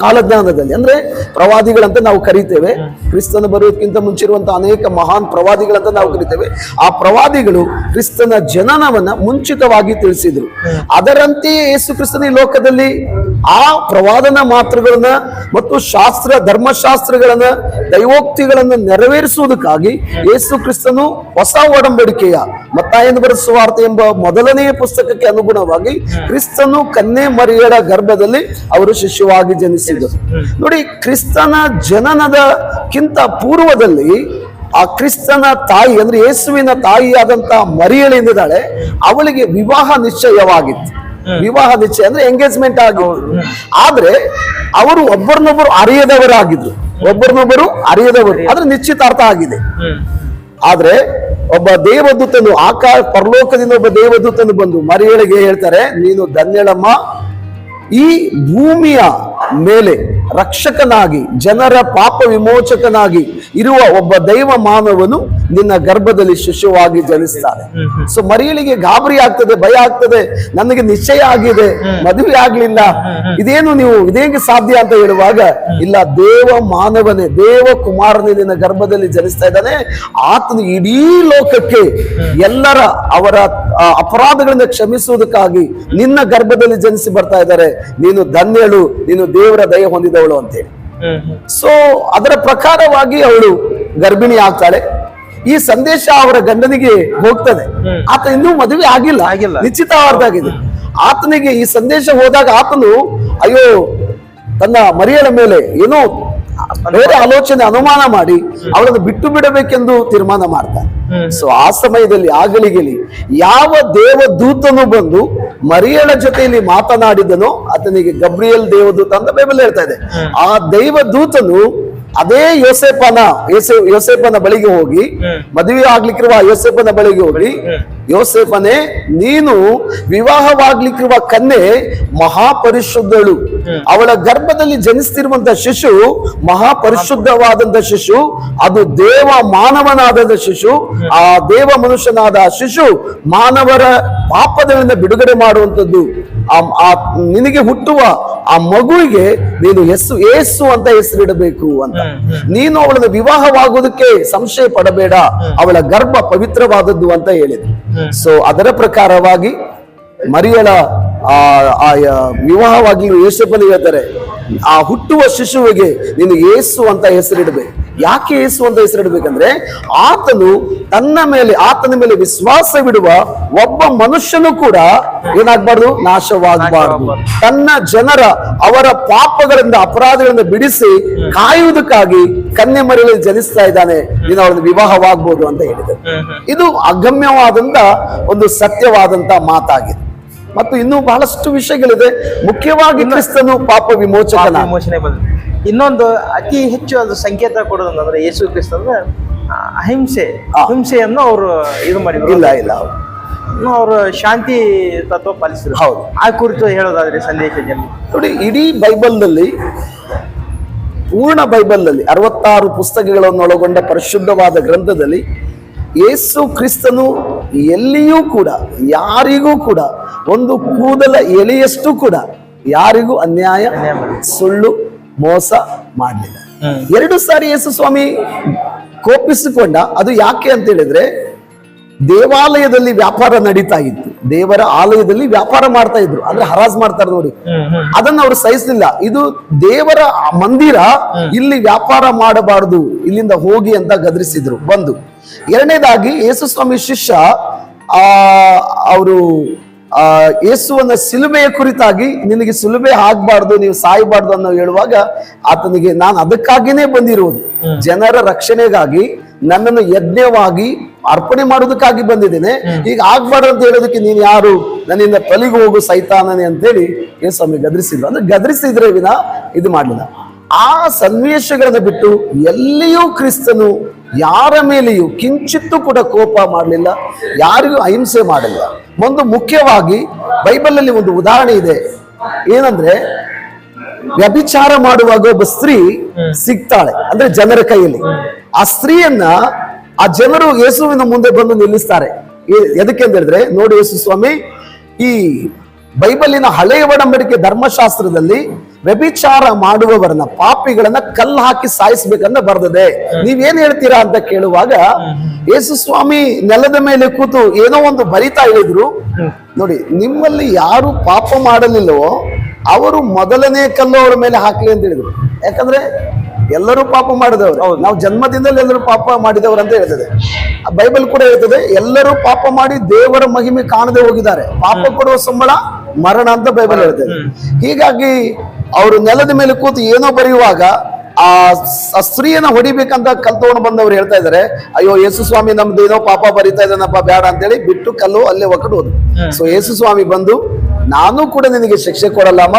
ಕಾಲಜ್ಞಾನದಲ್ಲಿ. ಅಂದ್ರೆ ಪ್ರವಾದಿಗಳಂತ ನಾವು ಕರೀತೇವೆ. ಕ್ರಿಸ್ತನ ಬರೋದಕ್ಕಿಂತ ಮುಂಚಿರುವಂತಹ ಅನೇಕ ಮಹಾನ್ ಪ್ರವಾದಿಗಳಂತ ನಾವು ಕರಿತೇವೆ. ಆ ಪ್ರವಾದಿಗಳು ಕ್ರಿಸ್ತನ ಜನನವನ್ನ ಮುಂಚಿತವಾಗಿ ತಿಳಿಸಿದ್ರು. ಅದರಂತೆಯೇ ಯೇಸು ಕ್ರಿಸ್ತನ ಈ ಲೋಕದಲ್ಲಿ ಆ ಪ್ರವಾದನ ಮಾತುಗಳನ್ನ ಮತ್ತು ಶಾಸ್ತ್ರ ಧರ್ಮಶಾಸ್ತ್ರಗಳನ್ನ ದೈವೋಕ್ತಿಗಳನ್ನ ನೆರವೇರಿಸುವುದಕ್ಕಾಗಿ ಯೇಸು ಕ್ರಿಸ್ತನು ಹೊಸ ಒಡಂಬಡಿಕೆಯ ಮತ್ತಾಯನ ಬರೆದ ಸುವಾರ್ತೆ ಎಂಬ ಮೊದಲನೆಯ ಪುಸ್ತಕಕ್ಕೆ ಅನುಗುಣವಾಗಿ ಕ್ರಿಸ್ತನು ಕನ್ನೆ ಮರಿಯಳ ಗರ್ಭದಲ್ಲಿ ಅವರು ಶಿಶುವಾಗಿ ಜನಿಸಿದರು. ನೋಡಿ ಕ್ರಿಸ್ತನ ಜನನದಕ್ಕಿಂತ ಪೂರ್ವದಲ್ಲಿ ಆ ಕ್ರಿಸ್ತನ ತಾಯಿ ಅಂದ್ರೆ ಯೇಸುವಿನ ತಾಯಿಯಾದಂತ ಮರಿಯಳೇನಿದ್ದಾಳೆ ಅವಳಿಗೆ ವಿವಾಹ ನಿಶ್ಚಯವಾಗಿತ್ತು. ವಿವಾಹ ನಿಶ್ಚಯ ಅಂದ್ರೆ ಎಂಗೇಜ್ಮೆಂಟ್ ಆಗಿತ್ತು. ಆದ್ರೆ ಅವರು ಒಬ್ಬರನ್ನೊಬ್ಬರು ಅರಿಯದವರಾಗಿದ್ರು. ಒಬ್ಬರನ್ನೊಬ್ಬರು ಅರಿಯದವರು. ಆದ್ರೆ ನಿಶ್ಚಿತಾರ್ಥ ಆಗಿದೆ. ಆದ್ರೆ ಒಬ್ಬ ದೇವದೂತನು ಆಕಾಶ ಪರಲೋಕದಿಂದ ಒಬ್ಬ ದೇವದೂತನು ಬಂದು ಮರಿಯಳಿಗೆ ಹೇಳ್ತಾರೆ ನೀನು ಧನ್ಯಳಮ್ಮ ಈ ಭೂಮಿಯ ಮೇಲೆ ರಕ್ಷಕನಾಗಿ ಜನರ ಪಾಪ ವಿಮೋಚಕನಾಗಿ ಇರುವ ಒಬ್ಬ ದೈವ ಮಾನವನು ನಿನ್ನ ಗರ್ಭದಲ್ಲಿ ಶಿಶುವಾಗಿ ಜನಿಸ್ತಾನೆ. ಸೊ ಮರಿಯಳಿಗೆ ಗಾಬರಿ ಆಗ್ತದೆ ಭಯ ಆಗ್ತದೆ ನನಗೆ ನಿಶ್ಚಯ ಆಗಿದೆ ಮದುವೆ ಆಗ್ಲಿಲ್ಲ. ಇದೇನು ನೀವು ಇದೇಗೆ ಸಾಧ್ಯ ಅಂತ ಹೇಳುವಾಗ ಇಲ್ಲ ದೇವ ಮಾನವನೇ ದೇವ ಕುಮಾರನೇ ನಿನ್ನ ಗರ್ಭದಲ್ಲಿ ಜನಿಸ್ತಾ ಇದ್ದಾನೆ. ಆತನು ಇಡೀ ಲೋಕಕ್ಕೆ ಎಲ್ಲರ ಅವರ ಅಪರಾಧಗಳಿಂದ ಅಪರಾಧಗಳನ್ನ ಕ್ಷಮಿಸುವುದಕ್ಕಾಗಿ ನಿನ್ನ ಗರ್ಭದಲ್ಲಿ ಜನಿಸಿ ಬರ್ತಾ ಇದ್ದಾರೆ. ನೀನು ಧನ್ಯಳು ನೀನು ದೇವರ ದಯ ಹೊಂದಿದವಳು ಅಂತೇಳಿ. ಸೊ ಅದರ ಪ್ರಕಾರವಾಗಿ ಅವಳು ಗರ್ಭಿಣಿ ಆಗ್ತಾಳೆ. ಈ ಸಂದೇಶ ಅವರ ಗಂಡನಿಗೆ ಹೋಗ್ತದೆ. ಆತ ಇನ್ನೂ ಮದುವೆ ಆಗಿಲ್ಲ. ಆಗಿಲ್ಲ. ನಿಶ್ಚಿತಾರ್ಥ ಆಗಿದೆ ಆತನಿಗೆ ಈ ಸಂದೇಶ ಹೋದಾಗ ಆತನು ಅಯ್ಯೋ ತನ್ನ ಮರಿಯಳ ಮೇಲೆ ಏನೋ ಬೇರೆ ಆಲೋಚನೆ ಅನುಮಾನ ಮಾಡಿ ಅವಳನ್ನು ಬಿಟ್ಟು ಬಿಡಬೇಕೆಂದು ತೀರ್ಮಾನ ಮಾಡ್ತಾನೆ. ಸೊ ಆ ಸಮಯದಲ್ಲಿ ಆಗಲಿಗೆಲಿ ಯಾವ ದೇವದೂತನು ಬಂದು ಮರಿಯಳ ಜೊತೆಯಲ್ಲಿ ಮಾತನಾಡಿದನೋ ಆತನಿಗೆ ಗಬ್ರಿಯಲ್ ದೇವದೂತ ಅಂತ ಬೈಬಲ್ ಹೇಳ್ತಾ ಇದೆ. ಆ ದೈವದೂತನು ಅದೇ ಯೋಸೇಪನ ಯೋಸೆ ಯೋಸೇಪನ ಬಳಿಗೆ ಹೋಗಿ ಮದುವೆ ಆಗ್ಲಿಕ್ಕಿರುವ ಯೋಸೇಪನ ಬಳಿಗೆ ಹೋಗಿ ಯೋಸೇಪನೇ ನೀನು ವಿವಾಹವಾಗ್ಲಿಕ್ಕಿರುವ ಕನ್ನೆ ಮಹಾಪರಿಶುದ್ಧಳು. ಅವಳ ಗರ್ಭದಲ್ಲಿ ಜನಿಸ್ತಿರುವಂತ ಶಿಶು ಮಹಾಪರಿಶುದ್ಧವಾದಂತ ಶಿಶು ಅದು ದೇವ ಮಾನವನಾದಂತ ಶಿಶು ಆ ದೇವ ಮನುಷ್ಯನಾದ ಶಿಶು ಮಾನವರ ಪಾಪದಿಂದ ಬಿಡುಗಡೆ ಮಾಡುವಂತದ್ದು ಆ ನಿನಗೆ ಹುಟ್ಟುವ ಆ ಮಗುವಿಗೆ ನೀನು ಹೆಸು ಏಸು ಅಂತ ಹೆಸರಿಡಬೇಕು ಅಂತ. ನೀನು ಅವಳನ್ನು ವಿವಾಹವಾಗುವುದಕ್ಕೆ ಸಂಶಯ ಪಡಬೇಡ. ಅವಳ ಗರ್ಭ ಪವಿತ್ರವಾದದ್ದು ಅಂತ ಹೇಳಿದ್ರು. ಸೊ ಅದರ ಪ್ರಕಾರವಾಗಿ ಮರಿಯಳ ಆ ವಿವಾಹವಾಗಿ ಯೇಸಪ್ಪನ ಹೇಳ್ತಾರೆ. ಆ ಹುಟ್ಟುವ ಶಿಶುವಿಗೆ ನೀನು ಏಸು ಅಂತ ಹೆಸರಿಡಬೇಕು. ಯಾಕೆ ಯೇಸು ಅಂತ ಹೆಸರಿಡಬೇಕಂದ್ರೆ ಆತನು ತನ್ನ ಮೇಲೆ ಆತನ ಮೇಲೆ ವಿಶ್ವಾಸವಿಡುವ ಒಬ್ಬ ಮನುಷ್ಯನು ಕೂಡ ಏನಾಗ್ಬಾರ್ದು? ನಾಶವಾಗಬಾರದು. ತನ್ನ ಜನರ ಅವರ ಪಾಪಗಳಿಂದ ಅಪರಾಧಗಳಿಂದ ಬಿಡಿಸಿ ಕಾಯುವುದಕ್ಕಾಗಿ ಕನ್ಯೆ ಮರೆಯಲ್ಲಿ ಜನಿಸ್ತಾ ಇದ್ದಾನೆ. ನೀನು ಅವರನ್ನು ವಿವಾಹವಾಗಬಹುದು ಅಂತ ಹೇಳಿದೆ ಇದು ಅಗಮ್ಯವಾದಂತ ಒಂದು ಸತ್ಯವಾದಂತ ಮಾತಾಗಿದೆ. ಮತ್ತು ಇನ್ನೂ ಬಹಳಷ್ಟು ವಿಷಯಗಳಿದೆ. ಮುಖ್ಯವಾಗಿ ಕ್ರಿಸ್ತನು ಪಾಪ ವಿಮೋಚಕನ ವಿಮೋಚನೆ ಬಂದಿದೆ. ಇನ್ನೊಂದು ಅತಿ ಹೆಚ್ಚು ಅದು ಸಂಕೇತ ಕೊಡೋದಂದ್ರೆ ಯೇಸು ಕ್ರಿಸ್ತ ಅಂದ್ರೆ ಅಹಿಂಸೆ. ಅಹಿಂಸೆಯನ್ನು ಅವರು ಇದು ಮಾಡಿದ್ರು. ಇಲ್ಲ ಇಲ್ಲ. ಅವರು ಶಾಂತಿ ತತ್ವ ಪಾಲಿಸಿದ್ರು. ಹೌದು. ಆ ಕುರಿತು ಹೇಳೋದಾದ್ರೆ ಸಂದೇಶ ಜನ ನೋಡಿ ಇಡೀ ಬೈಬಲ್ನಲ್ಲಿ ಪೂರ್ಣ ಬೈಬಲ್ನಲ್ಲಿ ಅರವತ್ತಾರು ಪುಸ್ತಕಗಳನ್ನು ಒಳಗೊಂಡ ಪರಿಶುದ್ಧವಾದ ಗ್ರಂಥದಲ್ಲಿ ಯೇಸು ಕ್ರಿಸ್ತನು ಎಲ್ಲಿಯೂ ಕೂಡ ಯಾರಿಗೂ ಕೂಡ ಒಂದು ಕೂದಲ ಎಲೆಯಷ್ಟು ಕೂಡ ಯಾರಿಗೂ ಅನ್ಯಾಯ ಸುಳ್ಳು ಮೋಸ ಮಾಡಲಿಲ್ಲ. ಎರಡು ಸಾರಿ ಯೇಸು ಸ್ವಾಮಿ ಕೋಪಿಸಿಕೊಂಡ ಅದು ಯಾಕೆ ಅಂತ ಹೇಳಿದ್ರೆ ದೇವಾಲಯದಲ್ಲಿ ವ್ಯಾಪಾರ ನಡೀತಾ ಇತ್ತು. ದೇವರ ಆಲಯದಲ್ಲಿ ವ್ಯಾಪಾರ ಮಾಡ್ತಾ ಇದ್ರು. ಅಂದ್ರೆ ಹರಾಜ್ ಮಾಡ್ತಾರೆ ನೋಡಿ. ಅದನ್ನ ಅವರು ಸಹಿಸಲಿಲ್ಲ. ಇದು ದೇವರ ಮಂದಿರ ಇಲ್ಲಿ ವ್ಯಾಪಾರ ಮಾಡಬಾರದು ಇಲ್ಲಿಂದ ಹೋಗಿ ಅಂತ ಗದರಿಸಿದ್ರು ಒಂದು ಎರಡನೇದಾಗಿ ಯೇಸು ಸ್ವಾಮಿ ಶಿಷ್ಯ ಆ ಅವರು ಆ ಯೇಸುವನ್ನ ಸಿಲುಬೆಯ ಕುರಿತಾಗಿ ನಿನಗೆ ಸಿಲುಬೆ ಆಗ್ಬಾರ್ದು ನೀವು ಸಾಯಬಾರ್ದು ಅನ್ನೋ ಹೇಳುವಾಗ ಆತನಿಗೆ ನಾನು ಅದಕ್ಕಾಗಿನೇ ಬಂದಿರುವುದು. ಜನರ ರಕ್ಷಣೆಗಾಗಿ ನನ್ನನ್ನು ಯಜ್ಞವಾಗಿ ಅರ್ಪಣೆ ಮಾಡೋದಕ್ಕಾಗಿ ಬಂದಿದ್ದೇನೆ. ಈಗ ಆಗ್ಬಾರ್ದು ಅಂತ ಹೇಳೋದಕ್ಕೆ ನೀನ್ ಯಾರು? ನನ್ನಿಂದ ತಲೆಗೆ ಹೋಗು ಸೈತಾನನೆ ಅಂತೇಳಿ ಯೇಸು ಸ್ವಾಮಿ ಗದರಿಸಿದ್ರು. ಅಂದ್ರೆ ಗದರಿಸಿದ್ರೆ ವಿನ ಇದು ಮಾಡಲಿಲ್ಲ. ಆ ಸನ್ನಿವೇಶಗಳನ್ನು ಬಿಟ್ಟು ಎಲ್ಲಿಯೂ ಕ್ರಿಸ್ತನು ಯಾರ ಮೇಲೆಯೂ ಕಿಂಚಿತ್ತೂ ಕೂಡ ಕೋಪ ಮಾಡಲಿಲ್ಲ ಯಾರಿಗೂ ಅಹಿಂಸೆ ಮಾಡಲಿಲ್ಲ ಒಂದು ಮುಖ್ಯವಾಗಿ ಬೈಬಲಲ್ಲಿ ಒಂದು ಉದಾಹರಣೆ ಇದೆ. ಏನಂದ್ರೆ ವ್ಯಭಿಚಾರ ಮಾಡುವಾಗ ಒಬ್ಬ ಸ್ತ್ರೀ ಸಿಗ್ತಾಳೆ ಅಂದ್ರೆ ಜನರ ಕೈಯಲ್ಲಿ. ಆ ಸ್ತ್ರೀಯನ್ನ ಆ ಜನರು ಯೇಸುವಿನ ಮುಂದೆ ಬಂದು ನಿಲ್ಲಿಸ್ತಾರೆ. ಎದಕ್ಕೆ ಅಂತ ಹೇಳಿದ್ರೆ ನೋಡಿ ಯೇಸು ಸ್ವಾಮಿ ಈ ಬೈಬಲಿನ ಹಳೆಯ ಒಡಂಬಡಿಕೆ ಧರ್ಮಶಾಸ್ತ್ರದಲ್ಲಿ ವ್ಯಭಿಚಾರ ಮಾಡುವವರನ್ನ ಪಾಪಿಗಳನ್ನ ಕಲ್ಲು ಹಾಕಿ ಸಾಯಿಸ್ಬೇಕಂತ ಬರ್ದದೆ. ನೀವೇನ್ ಹೇಳ್ತೀರಾ ಅಂತ ಕೇಳುವಾಗ ಯೇಸು ಸ್ವಾಮಿ ನೆಲದ ಮೇಲೆ ಕೂತು ಏನೋ ಒಂದು ಬರಿತಾ ಹೇಳಿದ್ರು. ನೋಡಿ ನಿಮ್ಮಲ್ಲಿ ಯಾರು ಪಾಪ ಮಾಡಲಿಲ್ಲವೋ ಅವರು ಮೊದಲನೇ ಕಲ್ಲು ಅವರ ಮೇಲೆ ಹಾಕ್ಲಿ ಅಂತ ಹೇಳಿದ್ರು. ಯಾಕಂದ್ರೆ ಎಲ್ಲರೂ ಪಾಪ ಮಾಡಿದವರು. ನಾವು ಜನ್ಮದಿಂದಲೇ ಎಲ್ಲರೂ ಪಾಪ ಮಾಡಿದವರು ಅಂತ ಹೇಳ್ತದೆ. ಆ ಬೈಬಲ್ ಕೂಡ ಹೇಳ್ತದೆ ಎಲ್ಲರೂ ಪಾಪ ಮಾಡಿ ದೇವರ ಮಹಿಮೆ ಕಾಣದೆ ಹೋಗಿದ್ದಾರೆ. ಪಾಪ ಕೊಡುವ ಸಂಬಳ ಮರಣ ಅಂತ ಬೈಬಲ್ ಹೇಳ್ತದೆ. ಹೀಗಾಗಿ ಅವರು ನೆಲದ ಮೇಲೆ ಕೂತು ಏನೋ ಬರೆಯುವಾಗ ಆ ಸ್ತ್ರೀಯನ್ನ ಹೊಡಿಬೇಕಂತ ಕಲ್ತವನು ಬಂದವರು ಹೇಳ್ತಾ ಇದ್ದಾರೆ. ಅಯ್ಯೋ ಯೇಸು ಸ್ವಾಮಿ ನಮ್ದು ಏನೋ ಪಾಪ ಬರಿತಾ ಇದ್ದಾನಪ್ಪ ಬೇಡ ಅಂತೇಳಿ ಬಿಟ್ಟು ಕಲ್ಲು ಅಲ್ಲೇ ಒಕ್ಕಡುವುದು ಹೋದ್ರು. ಸೊ ಯೇಸು ಸ್ವಾಮಿ ಬಂದು ನಾನು ಕೂಡ ನಿನಗೆ ಶಿಕ್ಷೆ ಕೊಡಲ್ಲಮ್ಮ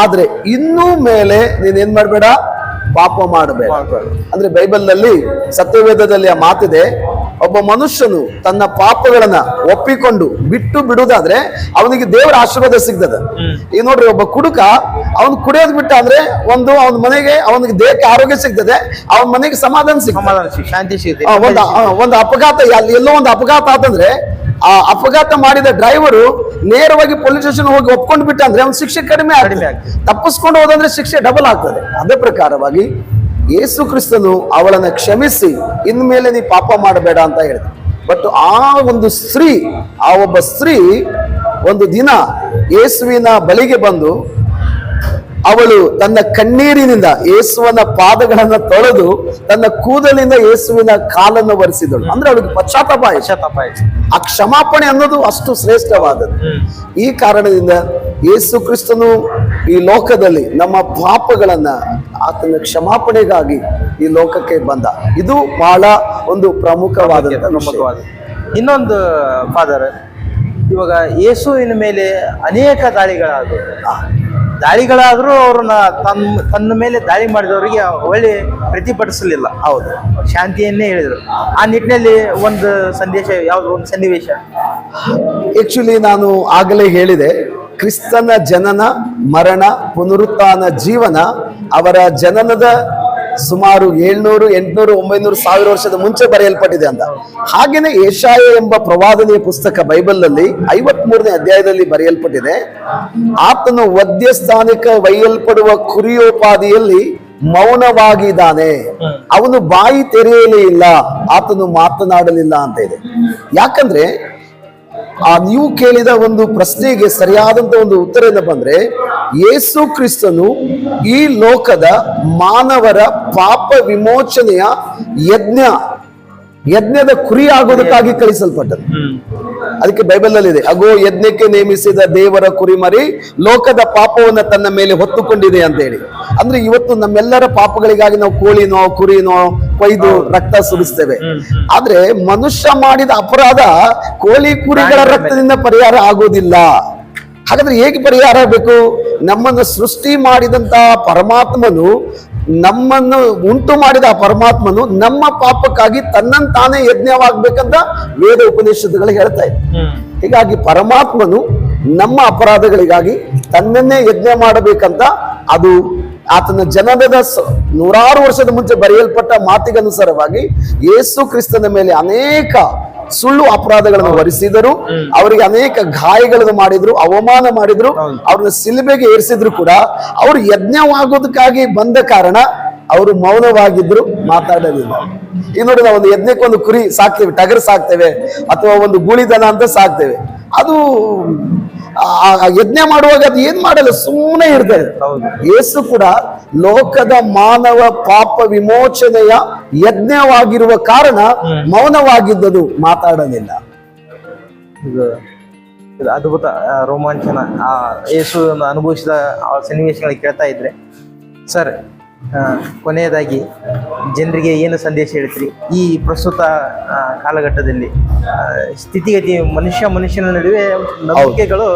ಆದ್ರೆ ಇನ್ನೂ ಮೇಲೆ ನೀನ್ ಏನ್ ಮಾಡ್ಬೇಡ? ಪಾಪ ಮಾಡಬೇಡ. ಅಂದ್ರೆ ಬೈಬಲ್ನಲ್ಲಿ ಸತ್ಯವೇದದಲ್ಲಿ ಆ ಮಾತಿದೆ ಒಬ್ಬ ಮನುಷ್ಯನು ತನ್ನ ಪಾಪಗಳನ್ನ ಒಪ್ಪಿಕೊಂಡು ಬಿಟ್ಟು ಬಿಡುದಾದ್ರೆ ಅವನಿಗೆ ದೇವರ ಆಶೀರ್ವಾದ ಸಿಗ್ತದೆ. ಈಗ ನೋಡ್ರಿ ಒಬ್ಬ ಕುಡುಕ ಅವನು ಕುಡಿಯೋದ್ ಬಿಟ್ಟ ಅಂದ್ರೆ ಒಂದು ಅವನ ಮನೆಗೆ ಅವನಿಗೆ ದೇಹಕ್ಕೆ ಆರೋಗ್ಯ ಸಿಗ್ತದೆ ಅವನ ಮನೆಗೆ ಸಮಾಧಾನ ಸಿಗ್ತದೆ. ಶಾಂತಿ ಸಿಗುತ್ತೆ ಒಂದು ಒಂದು ಅಪಘಾತ ಎಲ್- ಎಲ್ಲೋ ಒಂದು ಅಪಘಾತ ಆತಂದ್ರೆ ಆ ಅಪಘಾತ ಮಾಡಿದ ಡ್ರೈವರು ನೇರವಾಗಿ ಪೊಲೀಸ್ ಸ್ಟೇಷನ್ ಹೋಗಿ ಒಪ್ಕೊಂಡು ಬಿಟ್ಟ ಅಂದ್ರೆ ಅವ್ನ ಶಿಕ್ಷೆ ಕಡಿಮೆ ಆಗಲಿ. ತಪ್ಪಿಸ್ಕೊಂಡು ಹೋದಂದ್ರೆ ಶಿಕ್ಷೆ ಡಬಲ್ ಆಗ್ತದೆ. ಅದೇ ಪ್ರಕಾರವಾಗಿ ಯೇಸು ಕ್ರಿಸ್ತನು ಅವಳನ್ನು ಕ್ಷಮಿಸಿ ಇನ್ಮೇಲೆ ನೀ ಪಾಪ ಮಾಡಬೇಡ ಅಂತ ಹೇಳಿದ. ಬಟ್ ಆ ಒಂದು ಸ್ತ್ರೀ ಆ ಒಬ್ಬ ಸ್ತ್ರೀ ಒಂದು ದಿನ ಯೇಸುವಿನ ಬಳಿಗೆ ಬಂದು ಅವಳು ತನ್ನ ಕಣ್ಣೀರಿನಿಂದ ಯೇಸುವನ ಪಾದಗಳನ್ನು ತೊಳೆದು ತನ್ನ ಕೂದಲಿಂದ ಯೇಸುವಿನ ಕಾಲನ್ನು ಒರೆಸಿದಳು. ಅಂದ್ರೆ ಅವಳಿಗೆ ಪಶ್ಚಾತ್ತಾಪ ಪಶ್ಚಾತ್ತಾಪ ಆ ಕ್ಷಮಾಪಣೆ ಅನ್ನೋದು ಅಷ್ಟು ಶ್ರೇಷ್ಠವಾದದ್ದು. ಈ ಕಾರಣದಿಂದ ಯೇಸು ಕ್ರಿಸ್ತನು ಈ ಲೋಕದಲ್ಲಿ ನಮ್ಮ ಪಾಪಗಳನ್ನ ಆತನ ಕ್ಷಮಾಪಣೆಗಾಗಿ ಈ ಲೋಕಕ್ಕೆ ಬಂದ. ಇದು ಬಹಳ ಒಂದು. ಪ್ರಮುಖವಾದ ಇನ್ನೊಂದು ಫಾದರ್ ಇವಾಗ ಯೇಸುವಿನ ಮೇಲೆ ಅನೇಕ ದಾಳಿಗಳಾದವು. ದಾಳಿಗಳಾದರೂ ಅವ್ರನ್ನ ತನ್ನ ತನ್ನ ಮೇಲೆ ದಾಳಿ ಮಾಡಿದವರಿಗೆ ಒಳ್ಳೆ ಪ್ರತಿಭಟಿಸಲಿಲ್ಲ. ಹೌದು. ಶಾಂತಿಯನ್ನೇ ಹೇಳಿದರು. ಆ ನಿಟ್ಟಿನಲ್ಲಿ ಒಂದು ಸಂದೇಶ ಯಾವುದು ಒಂದು ಸನ್ನಿವೇಶ? ಆ್ಯಕ್ಚುಲಿ ನಾನು ಆಗಲೇ ಹೇಳಿದೆ. ಕ್ರಿಸ್ತನ ಜನನ, ಮರಣ, ಪುನರುತ್ಥಾನ ಜೀವನ, ಅವರ ಜನನದ ಸುಮಾರು ಏಳ್ನೂರು, ಎಂಟ್ನೂರು, ಒಂಬೈನೂರು, ಸಾವಿರ ವರ್ಷದ ಮುಂಚೆ ಬರೆಯಲ್ಪಟ್ಟಿದೆ ಅಂತ. ಹಾಗೇನೆ ಏಷಾಯ ಎಂಬ ಪ್ರವಾದನೆಯ ಪುಸ್ತಕ ಬೈಬಲ್ನಲ್ಲಿ ಐವತ್ ಮೂರನೇ ಅಧ್ಯಾಯದಲ್ಲಿ ಬರೆಯಲ್ಪಟ್ಟಿದೆ. ಆತನು ವದ್ಯ ಸ್ಥಾನಕ್ಕೆ ಒಯ್ಯಲ್ಪಡುವ ಕುರಿಯೋಪಾದಿಯಲ್ಲಿ ಮೌನವಾಗಿದ್ದಾನೆ. ಅವನು ಬಾಯಿ ತೆರೆಯಲೇ ಇಲ್ಲ. ಆತನು ಮಾತನಾಡಲಿಲ್ಲ ಅಂತ ಇದೆ. ಯಾಕಂದ್ರೆ ಆ ನೀವು ಕೇಳಿದ ಒಂದು ಪ್ರಶ್ನೆಗೆ ಸರಿಯಾದಂತ ಒಂದು ಉತ್ತರ ಏನಪ್ಪ ಅಂದ್ರೆ ಯೇಸು ಕ್ರಿಸ್ತನು ಈ ಲೋಕದ ಮಾನವರ ಪಾಪ ವಿಮೋಚನೆಯ ಯಜ್ಞ, ಯಜ್ಞದ ಕುರಿ ಆಗೋದಕ್ಕಾಗಿ ಅದಕ್ಕೆ ಬೈಬಲ್ ಅಲ್ಲಿ ಇದೆ ಅಗೋ ಯಜ್ಞಕ್ಕೆ ನೇಮಿಸಿದ ದೇವರ ಕುರಿಮರಿ ಲೋಕದ ಪಾಪವನ್ನ ತನ್ನ ಮೇಲೆ ಹೊತ್ತುಕೊಂಡಿದೆ ಅಂತ ಹೇಳಿ ಅಂದ್ರೆ ಇವತ್ತು ನಮ್ಮೆಲ್ಲರ ಪಾಪಗಳಿಗಾಗಿ ನಾವು ಕೋಳಿನೋ ಕುರಿನೋ ಕೊಯ್ದು ರಕ್ತ ಸುರಿಸ್ತೇವೆ. ಆದ್ರೆ ಮನುಷ್ಯ ಮಾಡಿದ ಅಪರಾಧ ಕೋಳಿ ಕುರಿಗಳ ರಕ್ತದಿಂದ ಪರಿಹಾರ ಆಗೋದಿಲ್ಲ. ಹಾಗಾದ್ರೆ ಹೇಗೆ ಪರಿಹಾರ ಆಗಬೇಕು? ನಮ್ಮನ್ನು ಸೃಷ್ಟಿ ಮಾಡಿದಂತಹ ಪರಮಾತ್ಮನು ನಮ್ಮನ್ನು ಉಂಟು ಮಾಡಿದ ಆ ಪರಮಾತ್ಮನು ನಮ್ಮ ಪಾಪಕ್ಕಾಗಿ ತನ್ನನ್ನು ತಾನೇ ಯಜ್ಞವಾಗಬೇಕಂತ ವೇದ ಉಪನಿಷತ್ತುಗಳು ಹೇಳ್ತಾ ಇದೆ ಹೀಗಾಗಿ ಪರಮಾತ್ಮನು ನಮ್ಮ ಅಪರಾಧಗಳಿಗಾಗಿ ತನ್ನನ್ನೇ ಯಜ್ಞ ಮಾಡಬೇಕಂತ ಅದು ಆತನ ಜನನದ ನೂರಾರು ವರ್ಷದ ಮುಂಚೆ ಬರೆಯಲ್ಪಟ್ಟ ಮಾತಿಗನುಸಾರವಾಗಿ ಯೇಸು ಕ್ರಿಸ್ತನ ಮೇಲೆ ಅನೇಕ ಸುಳ್ಳು ಅಪರಾಧಗಳನ್ನು ವರಿಸಿದರು ಅವರಿಗೆ ಅನೇಕ ಗಾಯಗಳನ್ನು ಮಾಡಿದ್ರು ಅವಮಾನ ಮಾಡಿದ್ರು. ಅವ್ರನ್ನ ಸಿಲುಬೆಗೆ ಏರಿಸಿದ್ರು ಕೂಡ ಅವರು ಯಜ್ಞವಾಗೋದಕ್ಕಾಗಿ ಬಂದ ಕಾರಣ ಅವರು ಮೌನವಾಗಿದ್ರು ಮಾತಾಡಲಿಲ್ಲ. ಈ ನೋಡಿ ನಾವು ಒಂದು ಯಜ್ಞಕ್ಕೆ ಒಂದು ಕುರಿ ಸಾಕ್ತೇವೆ ಟಗರ್ ಸಾಕ್ತೇವೆ ಅಥವಾ ಒಂದು ಗೂಳಿದನ ಅಂತ ಸಾಕ್ತೇವೆ. ಅದು ಯಜ್ಞ ಮಾಡುವಾಗ ಅದು ಏನ್ ಮಾಡಲ್ಲ ಸುಮ್ಮನೆ ಇರ್ತದೆ. ಯೇಸು ಕೂಡ ಲೋಕದ ಮಾನವ ಪಾಪ ವಿಮೋಚನೆಯ ಯಜ್ಞವಾಗಿರುವ ಕಾರಣ ಮೌನವಾಗಿದ್ದದು ಮಾತಾಡಲಿಲ್ಲ. ಇದು ಅದ್ಭುತ ಆ, ರೋಮಾಂಚನ ಆ ಯೇಸು ಅನುಭವಿಸಿದ ಆ ಸನ್ನಿವೇಶಗಳು ಕೇಳ್ತಾ ಇದ್ರೆ. ಸರ್ ಕೊನೆಯದಾಗಿ ಜನರಿಗೆ ಏನು ಸಂದೇಶ ಹೇಳ್ತೀರಿ? ಈ ಪ್ರಸ್ತುತ ಕಾಲಘಟ್ಟದಲ್ಲಿ ಸ್ಥಿತಿಗತಿ ಮನುಷ್ಯ ಮನುಷ್ಯನ ನಡುವೆ ನಂಬಿಕೆಗಳು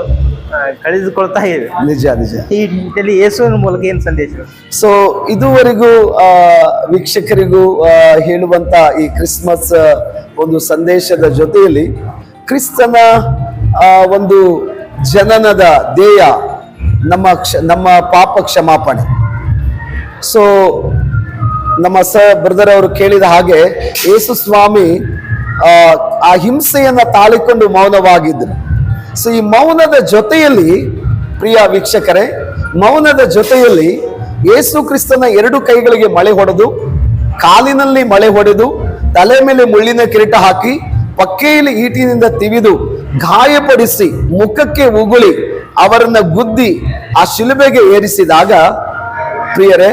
ಕಳೆದುಕೊಳ್ತಾ ಇವೆ. ನಿಜ ನಿಜ. ಈ ನಿಟ್ಟಿನಲ್ಲಿ ಯೇಸುವಿನ ಮೂಲಕ ಏನು ಸಂದೇಶ? ಸೊ ಇದುವರೆಗೂ ವೀಕ್ಷಕರಿಗೂ ಹೇಳುವಂತ ಈ ಕ್ರಿಸ್ಮಸ್ ಒಂದು ಸಂದೇಶದ ಜೊತೆಯಲ್ಲಿ ಕ್ರಿಸ್ತನ ಒಂದು ಜನನದ ಧ್ಯೇಯ ನಮ್ಮ ಕ್ಷ ನಮ್ಮ ಪಾಪ ಕ್ಷಮಾಪಣೆ. ಸೊ ನಮ್ಮ ಸ ಬ್ರದರ್ ಅವರು ಕೇಳಿದ ಹಾಗೆ ಯೇಸು ಸ್ವಾಮಿ ಆ, ಹಿಂಸೆಯನ್ನು ತಾಳಿಕೊಂಡು ಮೌನವಾಗಿದ್ದರು. ಸೊ ಈ ಮೌನದ ಜೊತೆಯಲ್ಲಿ ಪ್ರಿಯ ವೀಕ್ಷಕರೇ ಮೌನದ ಜೊತೆಯಲ್ಲಿ ಯೇಸು ಕ್ರಿಸ್ತನ ಎರಡು ಕೈಗಳಿಗೆ ಮಳೆ ಹೊಡೆದು ಕಾಲಿನಲ್ಲಿ ಮಳೆ ಹೊಡೆದು ತಲೆ ಮೇಲೆ ಮುಳ್ಳಿನ ಕಿರೀಟ ಹಾಕಿ ಪಕ್ಕೆಯಲ್ಲಿ ಈಟಿನಿಂದ ತಿವಿದು ಗಾಯಪಡಿಸಿ ಮುಖಕ್ಕೆ ಉಗುಳಿ ಅವರನ್ನ ಗುದ್ದಿ ಆ ಶಿಲುಬೆಗೆ ಏರಿಸಿದಾಗ ಪ್ರಿಯರೇ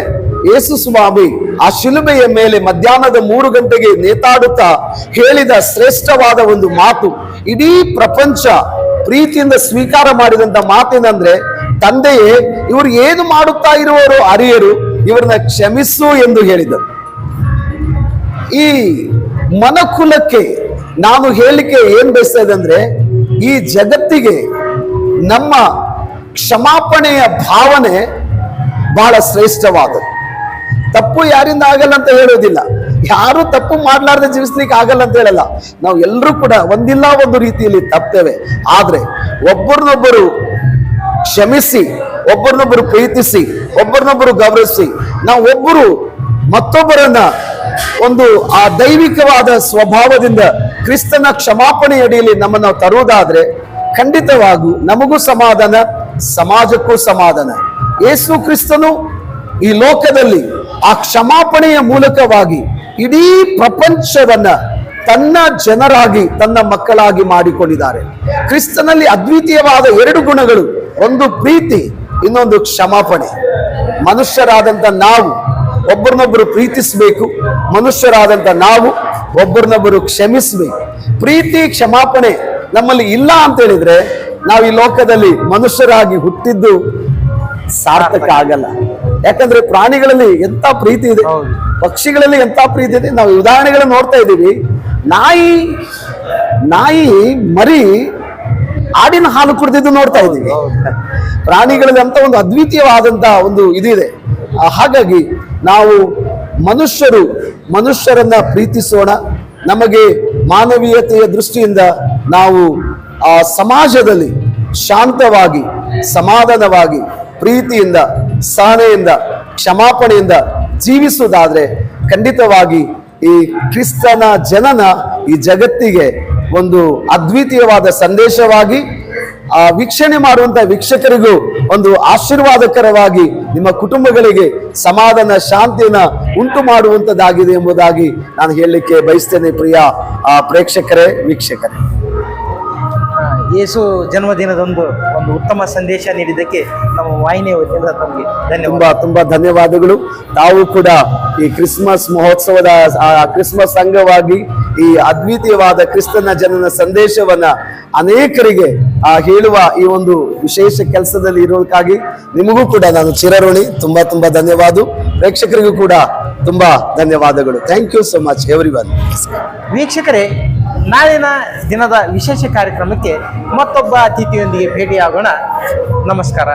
ಯೇಸು ಸ್ವಾಮಿ ಆ ಶಿಲುಬೆಯ ಮೇಲೆ ಮಧ್ಯಾಹ್ನದ ಮೂರು ಗಂಟೆಗೆ ನೇತಾಡುತ್ತಾ ಹೇಳಿದ ಶ್ರೇಷ್ಠವಾದ ಒಂದು ಮಾತು. ಇಡೀ ಪ್ರಪಂಚ ಪ್ರೀತಿಯಿಂದ ಸ್ವೀಕಾರ ಮಾಡಿದಂತ ಮಾತೇನಂದ್ರೆ, ತಂದೆಯೇ, ಇವರು ಏನು ಮಾಡುತ್ತಾ ಇರುವವರು ಅರಿಯರು, ಇವರನ್ನ ಕ್ಷಮಿಸು ಎಂದು ಹೇಳಿದರು. ಈ ಮನಕುಲಕ್ಕೆ ನಾನು ಹೇಳಿಕೆ ಏನ್ ಬಯಸ್ತಾ ಇದೆ ಅಂದ್ರೆ ಈ ಜಗತ್ತಿಗೆ ನಮ್ಮ ಕ್ಷಮಾಪಣೆಯ ಭಾವನೆ ಬಹಳ ಶ್ರೇಷ್ಠವಾದದ್ದು. ತಪ್ಪು ಯಾರಿಂದ ಆಗಲ್ಲ ಅಂತ ಹೇಳೋದಿಲ್ಲ. ಯಾರು ತಪ್ಪು ಮಾಡಲಾರ್ದೆ ಜೀವಿಸ್ಲಿಕ್ಕೆ ಆಗಲ್ಲ ಅಂತ ಹೇಳಲ್ಲ. ನಾವು ಎಲ್ಲರೂ ಕೂಡ ಒಂದಿಲ್ಲ ಒಂದು ರೀತಿಯಲ್ಲಿ ತಪ್ತೇವೆ ಆದ್ರೆ ಒಬ್ಬರನ್ನೊಬ್ಬರು ಕ್ಷಮಿಸಿ, ಒಬ್ಬರನ್ನೊಬ್ಬರು ಪ್ರೀತಿಸಿ, ಒಬ್ಬರನ್ನೊಬ್ಬರು ಗೌರವಿಸಿ, ನಾವು ಒಬ್ಬರು ಮತ್ತೊಬ್ಬರನ್ನ ಒಂದು ಆ ದೈವಿಕವಾದ ಸ್ವಭಾವದಿಂದ ಕ್ರಿಸ್ತನ ಕ್ಷಮಾಪಣೆ ಅಡಿಯಲ್ಲಿ ನಮ್ಮನ್ನು ತರುವುದಾದ್ರೆ ಖಂಡಿತವಾಗೂ ನಮಗೂ ಸಮಾಧಾನ, ಸಮಾಜಕ್ಕೂ ಸಮಾಧಾನ. ಯೇಸು ಕ್ರಿಸ್ತನು ಈ ಲೋಕದಲ್ಲಿ ಆ ಕ್ಷಮಾಪಣೆಯ ಮೂಲಕವಾಗಿ ಇಡೀ ಪ್ರಪಂಚವನ್ನ ತನ್ನ ಜನರಾಗಿ, ತನ್ನ ಮಕ್ಕಳಾಗಿ ಮಾಡಿಕೊಂಡಿದ್ದಾರೆ. ಕ್ರಿಸ್ತನಲ್ಲಿ ಅದ್ವಿತೀಯವಾದ ಎರಡು ಗುಣಗಳು, ಒಂದು ಪ್ರೀತಿ, ಇನ್ನೊಂದು ಕ್ಷಮಾಪಣೆ. ಮನುಷ್ಯರಾದಂತ ನಾವು ಒಬ್ಬರನ್ನೊಬ್ಬರು ಪ್ರೀತಿಸಬೇಕು, ಮನುಷ್ಯರಾದಂತ ನಾವು ಒಬ್ಬರನ್ನೊಬ್ಬರು ಕ್ಷಮಿಸಬೇಕು. ಪ್ರೀತಿ, ಕ್ಷಮಾಪಣೆ ನಮ್ಮಲ್ಲಿ ಇಲ್ಲ ಅಂತ ಹೇಳಿದ್ರೆ, ನಾವು ಈ ಲೋಕದಲ್ಲಿ ಮನುಷ್ಯರಾಗಿ ಹುಟ್ಟಿದ್ದು ಸಾರ್ಥಕ ಆಗಲ್ಲ. ಯಾಕಂದ್ರೆ ಪ್ರಾಣಿಗಳಲ್ಲಿ ಎಂತ ಪ್ರೀತಿ ಇದೆ? ಪಕ್ಷಿಗಳಲ್ಲಿ ಎಂತ ಪ್ರೀತಿ ಇದೆ? ನಾವು ಉದಾಹರಣೆಗಳನ್ನ ನೋಡ್ತಾ ಇದ್ದೀವಿ. ನಾಯಿ ನಾಯಿ ಮರಿ ಆಡಿನ ಹಾಲು ಕುಡಿದಿದ್ದು ನೋಡ್ತಾ ಇದ್ದೀವಿ. ಪ್ರಾಣಿಗಳಲ್ಲಿ ಅಂತ ಒಂದು ಅದ್ವಿತೀಯವಾದಂತ ಒಂದು ಇದಿದೆ ಹಾಗಾಗಿ ನಾವು ಮನುಷ್ಯರು ಮನುಷ್ಯರನ್ನ ಪ್ರೀತಿಸೋಣ. ನಮಗೆ ಮಾನವೀಯತೆಯ ದೃಷ್ಟಿಯಿಂದ ನಾವು ಆ ಸಮಾಜದಲ್ಲಿ ಶಾಂತವಾಗಿ ಸಮಾಧಾನವಾಗಿ ಪ್ರೀತಿಯಿಂದ ಸಹನೆಯಿಂದ ಕ್ಷಮಾಪಣೆಯಿಂದ ಜೀವಿಸುವುದಾದ್ರೆ ಖಂಡಿತವಾಗಿ ಈ ಕ್ರಿಸ್ತನ ಜನನ ಈ ಜಗತ್ತಿಗೆ ಒಂದು ಅದ್ವಿತೀಯವಾದ ಸಂದೇಶವಾಗಿ ಆ ವೀಕ್ಷಣೆ ಮಾಡುವಂತ ವೀಕ್ಷಕರಿಗೂ ಒಂದು ಆಶೀರ್ವಾದಕರವಾಗಿ ನಿಮ್ಮ ಕುಟುಂಬಗಳಿಗೆ ಸಮಾಧಾನ ಶಾಂತಿಯನ್ನ ಉಂಟು ಮಾಡುವಂತದ್ದಾಗಿದೆ ಎಂಬುದಾಗಿ ನಾನು ಹೇಳಲಿಕ್ಕೆ ಬಯಸ್ತೇನೆ ಪ್ರಿಯ ಆ, ಪ್ರೇಕ್ಷಕರೇ ವೀಕ್ಷಕರೇ. ಯೇಸು ಜನ್ಮದಿನದಂದು ಒಂದು ಉತ್ತಮ ಸಂದೇಶ ನೀಡಿದ್ದಕ್ಕೆ ನಮ್ಮ ವಾಹಿನಿಯ ವತಿಯಿಂದ ತಮಗೆ ಧನ್ಯವಾದ. ತುಂಬಾ ತುಂಬಾ ಧನ್ಯವಾದಗಳು. ತಾವು ಕೂಡ ಈ ಕ್ರಿಸ್ಮಸ್ ಮಹೋತ್ಸವದ ಆ, ಕ್ರಿಸ್ಮಸ್ ಅಂಗವಾಗಿ ಈ ಅದ್ವಿತೀಯವಾದ ಕ್ರಿಸ್ತನ ಜನನ ಸಂದೇಶವನ್ನ ಅನೇಕರಿಗೆ ಆ, ಹೇಳುವ ಈ ಒಂದು ವಿಶೇಷ ಕೆಲಸದಲ್ಲಿ ಇರೋದಕ್ಕಾಗಿ ನಿಮಗೂ ಕೂಡ ನಾನು ಚಿರಋಣಿ. ತುಂಬಾ ತುಂಬಾ ಧನ್ಯವಾದ. ಪ್ರೇಕ್ಷಕರಿಗೂ ಕೂಡ ತುಂಬಾ ಧನ್ಯವಾದಗಳು. Thank you so much everyone ವೀಕ್ಷಕರೇ ನಾಳಿನ ದಿನದ ವಿಶೇಷ ಕಾರ್ಯಕ್ರಮಕ್ಕೆ ಮತ್ತೊಬ್ಬ ಅತಿಥಿಯೊಂದಿಗೆ ಭೇಟಿಯಾಗೋಣ. ನಮಸ್ಕಾರ.